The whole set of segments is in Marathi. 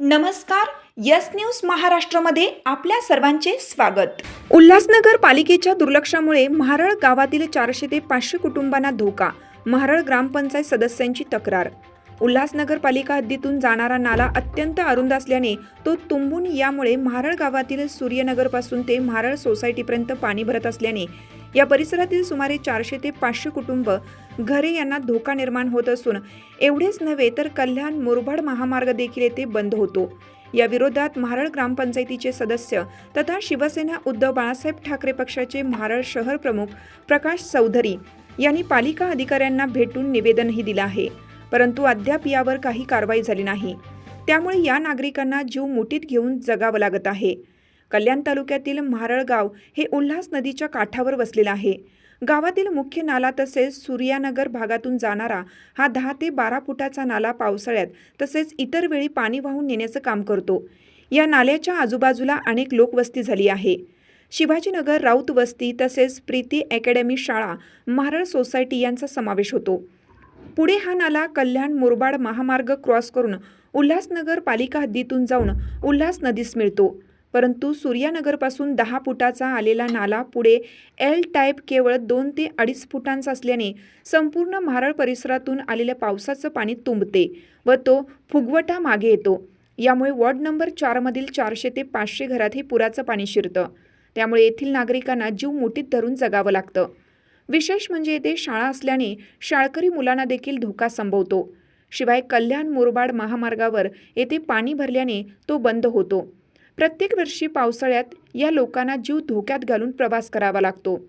नमस्कार यस न्यूज महाराष्ट्रामध्ये आपल्या सर्वांचे स्वागत. उल्हासनगर पालिकेच्या दुर्लक्षामुळे महारळ गावातील चारशे ते पाचशे कुटुंबांना धोका महारळ ग्रामपंचायत सदस्यांची तक्रार. उल्हासनगर पालिका हद्दीतून जाणारा नाला अत्यंत अरुंद असल्याने तो तुंबून यामुळे महारळ गावातील सूर्यनगरपासून ते महारळ सोसायटीपर्यंत पाणी भरत असल्याने या परिसरातील सुमारे चारशे ते पाचशे कुटुंब घरे यांना धोका निर्माण होत असून एवढेच नव्हे तर कल्याण मुरबाड महामार्ग देखील येथे बंद होतो. या विरोधात महाराळ ग्रामपंचायतीचे सदस्य तथा शिवसेना उद्धव बाळासाहेब ठाकरे पक्षाचे महाराळ शहर प्रमुख प्रकाश चौधरी यांनी पालिका अधिकाऱ्यांना भेटून निवेदनही दिलं आहे. परंतु अद्याप यावर काही कारवाई झाली नाही. त्यामुळे या नागरिकांना जीव मुठीत घेऊन जगावं लागत आहे. कल्याण तालुक्यातील म्हारळगाव हे उल्हास नदीच्या काठावर वसलेलं आहे. गावातील मुख्य नाला तसेच सूर्यानगर भागातून जाणारा हा दहा ते बारा फुटाचा नाला पावसाळ्यात तसेच इतर वेळी पाणी वाहून नेण्याचं काम करतो. या नाल्याच्या आजूबाजूला अनेक लोकवस्ती झाली आहे. शिवाजीनगर राऊत वस्ती तसेच प्रीती अकॅडमी शाळा महारळ सोसायटी यांचा समावेश होतो. पुढे हा नाला कल्याण मुरबाड महामार्ग क्रॉस करून उल्हासनगर पालिका हद्दीतून जाऊन उल्हास नदीस मिळतो. परंतु सूर्यानगरपासून दहा फुटाचा आलेला नाला पुढे एल टाईप केवळ दोन ते अडीच फुटांचा असल्याने संपूर्ण महाराळ परिसरातून आलेल्या पावसाचं पाणी तुंबते व तो फुगवटा मागे येतो. यामुळे वॉर्ड नंबर चारमधील चारशे ते पाचशे घरातही पुराचं पाणी शिरतं. त्यामुळे येथील नागरिकांना जीव मुठीत धरून जगावं लागतं. विशेष म्हणजे येथे शाळा असल्याने शाळकरी मुलांना देखील धोका संभवतो. शिवाय कल्याण मुरबाड महामार्गावर येथे पाणी भरल्याने तो बंद होतो. प्रत्येक वर्षी पावसाळ्यात या लोकांना जीव धोक्यात घालून प्रवास करावा लागतो.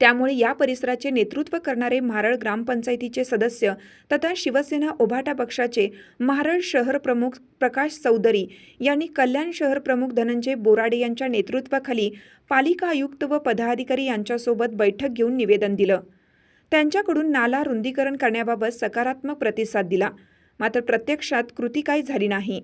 त्यामुळे या परिसराचे नेतृत्व करणारे महाराळ ग्रामपंचायतीचे सदस्य तथा शिवसेना ओभाटा पक्षाचे महारळ शहर प्रमुख प्रकाश चौधरी यांनी कल्याण शहर प्रमुख धनंजय बोराडे यांच्या नेतृत्वाखाली पालिका आयुक्त व पदाधिकारी यांच्यासोबत बैठक घेऊन निवेदन दिलं. त्यांच्याकडून नाला रुंदीकरण करण्याबाबत सकारात्मक प्रतिसाद दिला. मात्र प्रत्यक्षात कृती काही झाली नाही.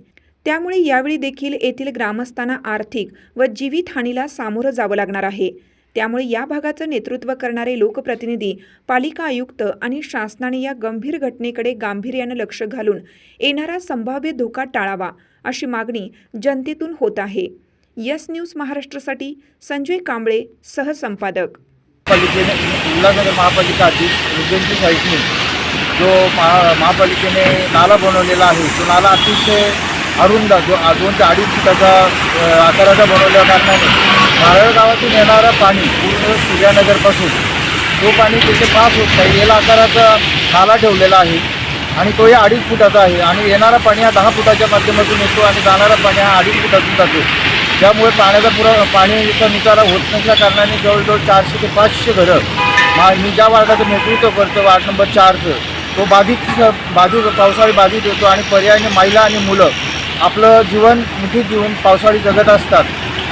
त्यामुळे यावेळी देखील येथील ग्रामस्थांना आर्थिक व जीवितहानीला सामोरं जावं लागणार आहे. त्यामुळे या भागाचं नेतृत्व करणारे लोकप्रतिनिधी पालिका आयुक्त आणि शासनाने या गंभीर घटनेकडे गांभीर्यानं लक्ष घालून येणारा संभाव्य धोका टाळावा अशी मागणी जनतेतून होत आहे. यस न्यूज महाराष्ट्रासाठी संजय कांबळे सहसंपादक. पालिकेने उल्हासनगर महापालिका हद्दीत साईटने जो महा महापालिकेने नाला बनवलेला आहे तो नाला अतिशय अरुंदा जो दोन ते अडीच फुटाचा आकाराचा बनवल्या कारणाने नारळ गावातून येणारं पाणी पूर्ण सूर्यानगरपासून तो पाणी तिथे पास होत नाही. याला आकाराचा नाला ठेवलेला आहे आणि तोही अडीच फुटाचा आहे. आणि येणारा पाणी हा दहा फुटाच्या माध्यमातून येतो आणि जाणारा पाणी हा अडीच फुटातून जातो. त्यामुळे पाण्याचा पुरा पाणीचा निचारा होत नसल्या कारणाने जवळजवळ चारशे ते पाचशे घरं मा मी ज्या वार्डाचं नेतृत्व करतो वार्ड नंबर चारचं तो बाधित बाधित पावसाळी बाधित होतो आणि पर्यायाने महिला आणि मुलं आपलं जीवन मुठी जीवन पावसाळी जगत असतात.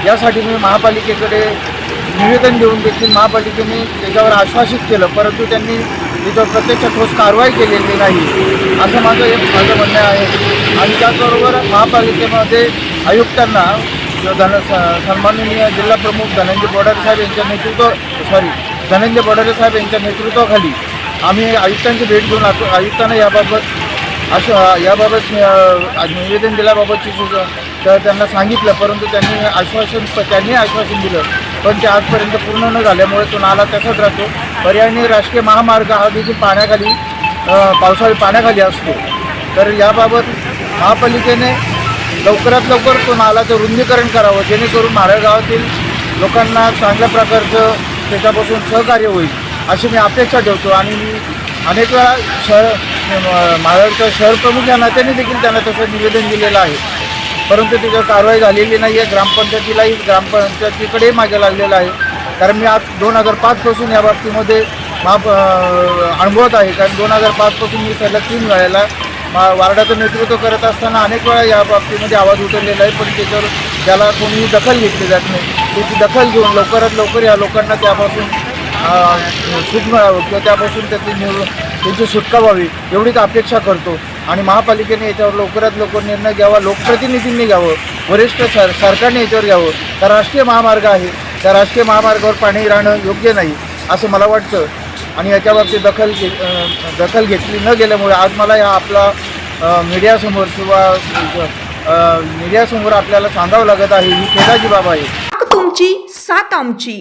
यासाठी मी महापालिकेकडे निवेदन देऊन देखील महापालिकेने त्याच्यावर आश्वासित केलं. परंतु त्यांनी तिथं प्रत्यक्ष ठोस कारवाई केलेली नाही. असं माझं एक माझं म्हणणं आहे. आणि त्याचबरोबर महापालिकेमध्ये आयुक्तांना धन स- सन्माननीय जिल्हा प्रमुख धनंजय बोडारे साहेब यांच्या नेतृत्व सॉरी धनंजय बोडारे साहेब यांच्या नेतृत्वाखाली आम्ही आयुक्तांची भेट घेऊन आतो आयुक्तांना याबाबत असं याबाबत निवेदन दिल्याबाबतची तर त्यांना सांगितलं परंतु त्यांनी आश्वासन त्यांनी आश्वासन दिलं. पण ते आजपर्यंत पूर्ण न झाल्यामुळे तो नाला तसाच राहतो. पर्यायाने राष्ट्रीय महामार्ग हा देखील पाण्याखाली पावसाळी पाण्याखाली असतो. तर याबाबत महापालिकेने लवकरात लवकर तो नालाचं रुंदीकरण करावं जेणेकरून महाराळ गावातील लोकांना चांगल्या प्रकारचं त्याच्यापासून सहकार्य होईल अशी मी अपेक्षा ठेवतो. आणि मी अनेक वेळा शहर महाराष्ट्र शहर प्रमुख या नात्याने देखील त्यांना तसं निवेदन दिलेलं आहे. परंतु त्याच्यावर कारवाई झालेली नाही आहे ग्रामपंचायतीलाही ग्रामपंचायतीकडे मागे लागलेलं आहे. कारण मी आज दोन हजार पाचपासून या बाबतीमध्ये मा अनुभवत आहे. कारण दोन हजार पाचपासून मी सलग तीन वेळेला मा वार्डाचं नेतृत्व करत असताना अनेक वेळा या बाबतीमध्ये आवाज उठवलेला आहे. पण त्याच्यावर त्याला कोणीही दखल घेतली जात नाही त्याची दखल घेऊन लवकरात लवकर या लोकांना त्यापासून सूट मिळावं किंवा त्यापासून त्याची निव त्यांची सुटका व्हावी एवढीच अपेक्षा करतो. आणि महापालिकेने याच्यावर लवकरात लवकर निर्णय घ्यावा लोकप्रतिनिधींनी घ्यावं वरिष्ठ सर सरकारने याच्यावर घ्यावं. त्या राष्ट्रीय महामार्ग आहे. त्या राष्ट्रीय महामार्गावर पाणी राहणं योग्य नाही असं मला वाटतं. आणि याच्याबाबतीत दखल घे दखल घेतली न गेल्यामुळे आज मला या आपला मीडियासमोर किंवा मीडियासमोर आपल्याला सांगावं लागत आहे ही खेदाची बाब आहे. तुमची साथ आमची.